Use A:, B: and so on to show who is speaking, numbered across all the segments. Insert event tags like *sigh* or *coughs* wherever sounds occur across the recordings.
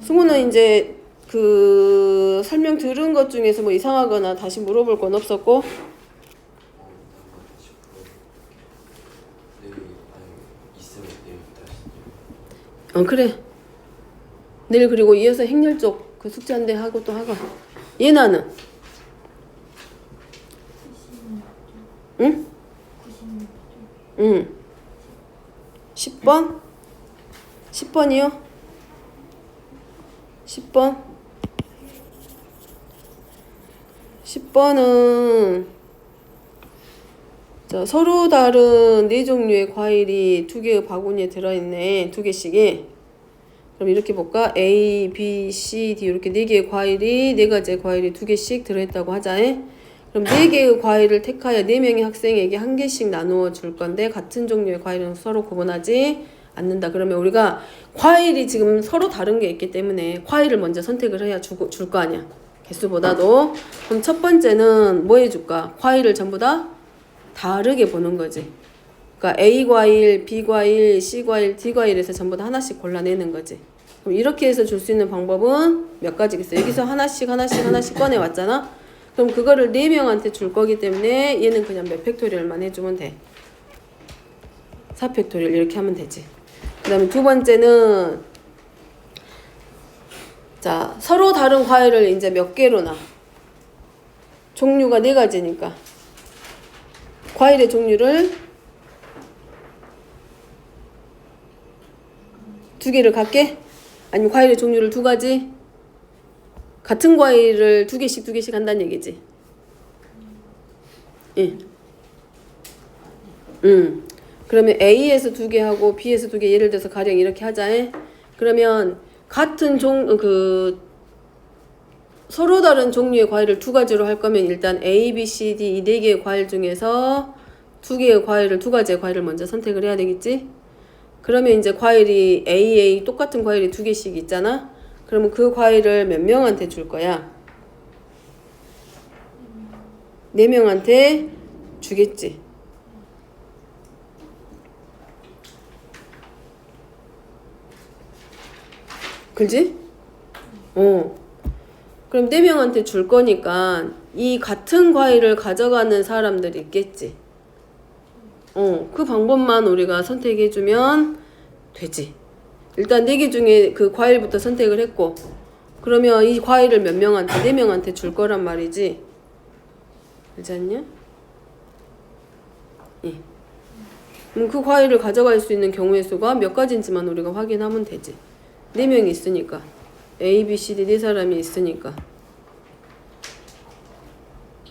A: 승우는 이제 그 설명 들은 것 중에서 뭐 이상하거나 다시 물어볼 건 없었고 어 그래 내일 그리고 이어서 행렬 쪽 그 숙제 한 대 하고 또 하고 얘나는 응? 응 10번? 10번이요? 10번 10번은 자, 서로 다른 네 종류의 과일이 두 개의 바구니에 들어있네. 두 개씩이. 그럼 이렇게 볼까? A, B, C, D 이렇게 네 개의 과일이 네 가지의 과일이 두 개씩 들어있다고 하자. 그럼 네 개의 과일을 택하여 네 명의 학생에게 한 개씩 나누어 줄 건데 같은 종류의 과일은 서로 구분하지 않는다. 그러면 우리가 과일이 지금 서로 다른 게 있기 때문에 과일을 먼저 선택을 해야 줄 거 아니야. 개수보다도. 그럼 첫 번째는 뭐 해줄까? 과일을 전부 다 다르게 보는 거지. 그러니까 A 과일, B 과일, C 과일, D 과일에서 전부 다 하나씩 골라내는 거지. 그럼 이렇게 해서 줄 수 있는 방법은 몇 가지겠어? 여기서 하나씩 하나씩 하나씩 꺼내 왔잖아. 그럼 그거를 네 명한테 줄 거기 때문에 얘는 그냥 몇 팩토리얼만 해주면 돼. 4팩토리얼 이렇게 하면 되지. 그 다음에 두 번째는 자 서로 다른 과일을 이제 몇 개로나 종류가 네 가지니까 과일의 종류를 두 개를 갖게? 아니면 과일의 종류를 두 가지? 같은 과일을 두 개씩 두 개씩 한다는 얘기지. 예. 음. 그러면 A에서 두 개 하고 B에서 두 개 예를 들어서 가령 이렇게 하자. 해. 그러면 같은 종 그 서로 다른 종류의 과일을 두 가지로 할 거면 일단 A, B, C, D 이 네 개의 과일 중에서 두 개의 과일을 두 가지의 과일을 먼저 선택을 해야 되겠지? 그러면 이제 과일이 A, A 똑같은 과일이 두 개씩 있잖아. 그러면 그 과일을 몇 명한테 줄 거야? 네 명한테 주겠지. 그지? 어. 그럼 네 명한테 줄 거니까 이 같은 과일을 가져가는 사람들이 있겠지. 어, 그 방법만 우리가 선택해주면 되지. 일단 네 개 중에 그 과일부터 선택을 했고, 그러면 이 과일을 몇 명한테, 네 명한테 줄 거란 말이지. 그렇지 않냐? 예. 그 과일을 가져갈 수 있는 경우의 수가 몇 가지인지만 우리가 확인하면 되지. 네 명이 있으니까. A, B, C, D 네 사람이 있으니까.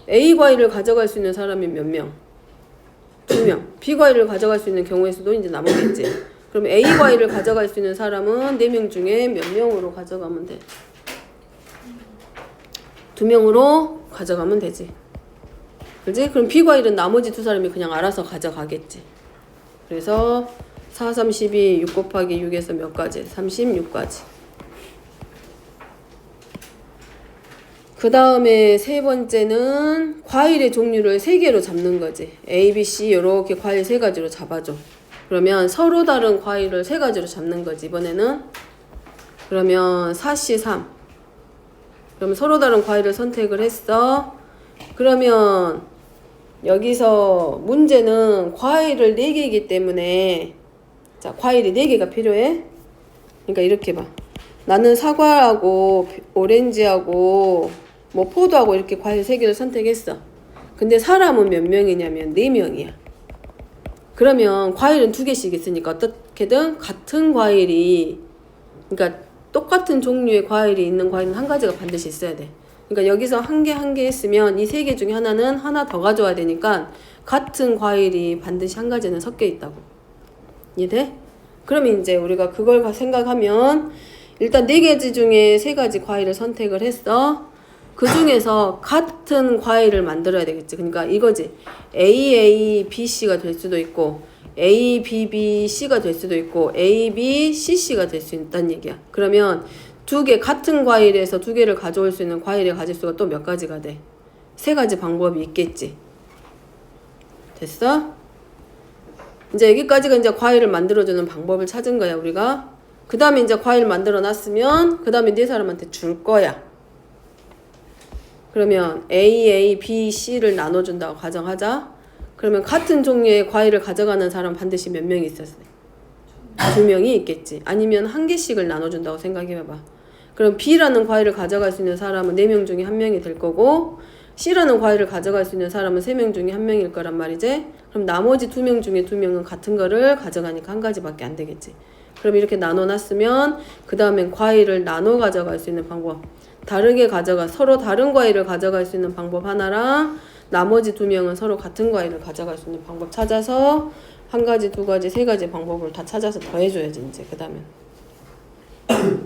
A: A 과일을 가져갈 수 있는 사람이 몇 명? 두 명. B 과일을 가져갈 수 있는 경우의 수도 이제 남았겠지. 그럼 A 과일을 가져갈 수 있는 사람은 네 명 중에 몇 명으로 가져가면 돼? 두 명으로 가져가면 되지. 그지? 그럼 B 과일은 나머지 두 사람이 그냥 알아서 가져가겠지. 그래서 4, 3, 12, 6 곱하기 6에서 몇 가지? 36가지. 그 다음에 세 번째는 과일의 종류를 세 개로 잡는 거지. A, B, C 이렇게 과일 세 가지로 잡아줘. 그러면 서로 다른 과일을 세 가지로 잡는 거지. 이번에는 그러면 4C 3. 그러면 서로 다른 과일을 선택을 했어. 그러면 여기서 문제는 과일을 네 개이기 때문에 자 과일이 네 개가 필요해. 그러니까 이렇게 봐. 나는 사과하고 오렌지하고 뭐 포도하고 이렇게 과일 세 개를 선택했어. 근데 사람은 몇 명이냐면 네 명이야. 그러면 과일은 두 개씩 있으니까 어떻게든 같은 과일이 그러니까 똑같은 종류의 과일이 있는 과일은 한 가지가 반드시 있어야 돼. 그러니까 여기서 한 개 한개 했으면 이 세 개 중에 하나는 하나 더 가져와야 되니까 같은 과일이 반드시 한 가지는 섞여 있다고. 이해돼? 그러면 이제 우리가 그걸 생각하면 일단 네 가지 중에 세 가지 과일을 선택을 했어. 그 중에서 같은 과일을 만들어야 되겠지. 그러니까 이거지. A, A, B, C가 될 수도 있고, A, B, B, C가 될 수도 있고, A, B, C, C가 될 수 있다는 얘기야. 그러면 두 개, 같은 과일에서 두 개를 가져올 수 있는 과일의 가짓수가 또 몇 가지가 돼? 세 가지 방법이 있겠지. 됐어? 이제 여기까지가 이제 과일을 만들어주는 방법을 찾은 거야, 우리가. 그 다음에 이제 과일 만들어 놨으면 그 다음에 네 사람한테 줄 거야. 그러면 A, A, B, C를 나눠준다고 가정하자. 그러면 같은 종류의 과일을 가져가는 사람 반드시 몇 명이 있었어요? 두 명이 있겠지. 아니면 한 개씩을 나눠준다고 생각해봐봐. 그럼 B라는 과일을 가져갈 수 있는 사람은 네 명 중에 한 명이 될 거고 C라는 과일을 가져갈 수 있는 사람은 세 명 중에 한 명일 거란 말이지. 그럼 나머지 두 명 중에 두 명은 같은 거를 가져가니까 한 가지밖에 안 되겠지. 그럼 이렇게 나눠 놨으면 그 다음엔 과일을 나눠 가져갈 수 있는 방법. 다르게 가져가 서로 다른 과일을 가져갈 수 있는 방법 하나랑 나머지 두 명은 서로 같은 과일을 가져갈 수 있는 방법 찾아서 한 가지, 두 가지, 세 가지 방법을 다 찾아서 더해줘야지 이제 그 다음엔. *coughs*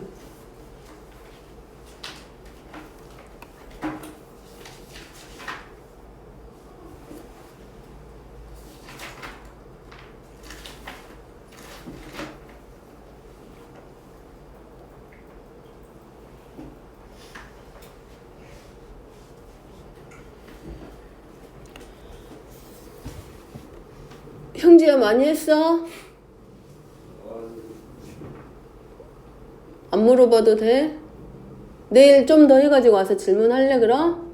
A: 형제야 많이 했어? 안 물어봐도 돼? 내일 좀 더 해가지고 와서 질문할래 그럼?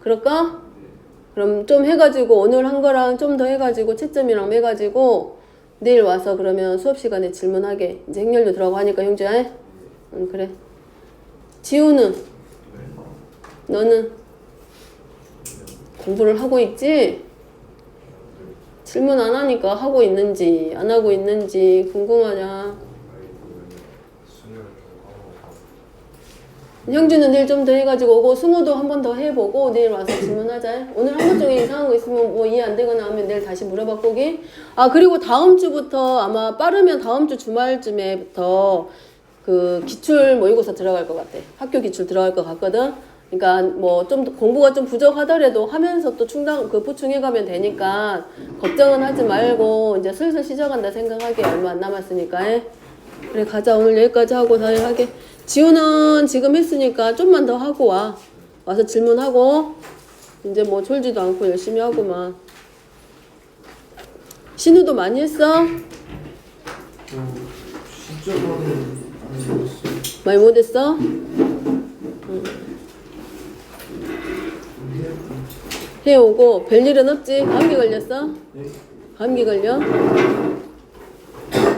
A: 그럴까? 그럼 좀 해가지고 오늘 한 거랑 좀 더 해가지고 채점이랑 매가지고 내일 와서 그러면 수업 시간에 질문하게 이제 행렬도 들어가고 하니까 형제야 응 그래 지우는 너는 공부를 하고 있지? 질문 안 하니까 하고 있는지 안 하고 있는지 궁금하냐 형주는 내일 좀 더 해가지고 오고 승우도 한 번 더 해보고 내일 와서 질문하자. 오늘 한 것 중에 이상한 거 있으면 뭐 이해 안 되거나 하면 내일 다시 물어봐 보기. 아 그리고 다음 주부터 아마 빠르면 다음 주 주말쯤에부터 그 기출 모의고사 들어갈 것 같아. 학교 기출 들어갈 것 같거든. 그러니까 뭐 좀 공부가 좀 부족하더라도 하면서 또 충당 그 보충해 가면 되니까 걱정은 하지 말고 이제 슬슬 시작한다 생각하게 얼마 안 남았으니까. 에? 그래 가자 오늘 여기까지 하고 다시 하게 지우는 지금 했으니까 좀만 더 하고 와 와서 질문하고 이제 뭐 졸지도 않고 열심히 하고만 신우도 많이 했어?
B: 되었어요.
A: 많이 못했어? 해오고 별일은 없지? 감기 걸렸어?
B: 네.
A: 감기 걸려?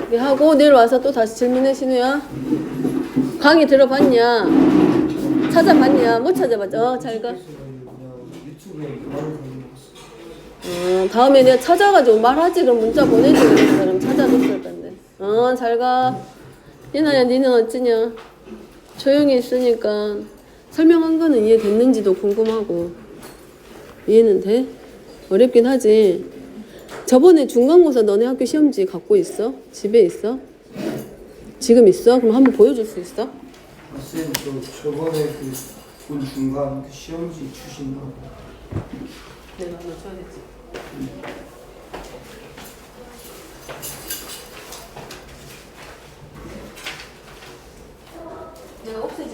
A: 이렇게 하고 내일 와서 또 다시 질문해 신우야 강의 들어봤냐? 찾아봤냐? 못 찾아봤죠? 어, 잘 가.
B: 그냥 유튜브에 많이 다녀봤어요.
A: 어, 다음에 내가 찾아가지고 말하지 그럼 문자 보내지 그랬어 그럼 찾아줬을 건데 어 잘가 예나야 니는 어찌냐 조용히 있으니까 설명한 거는 이해됐는지도 궁금하고 이해는 돼? 어렵긴 하지 저번에 중간고사 너네 학교 시험지 갖고 있어? 집에 있어? 지금 있어? 그럼 한번 보여줄 수 있어?
B: 쌤, 저 저번에 그본 중간 그 시험지 주신다고.
A: 내가 하나 줘야겠지 내가 없애진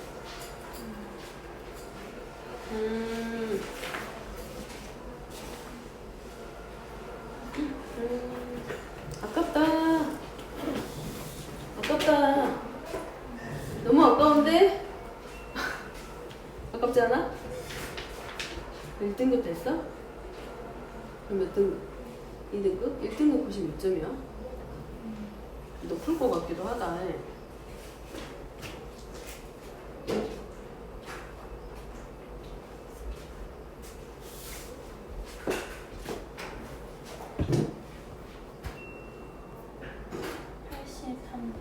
A: 음. 음. 아깝다. 아깝다. 너무 아까운데? *laughs* 아깝지 않아? 1등급 됐어? 그럼 몇 등급? 2등급? 1등급 혹시 몇 점이야? 높을 것 같기도 하다. 해.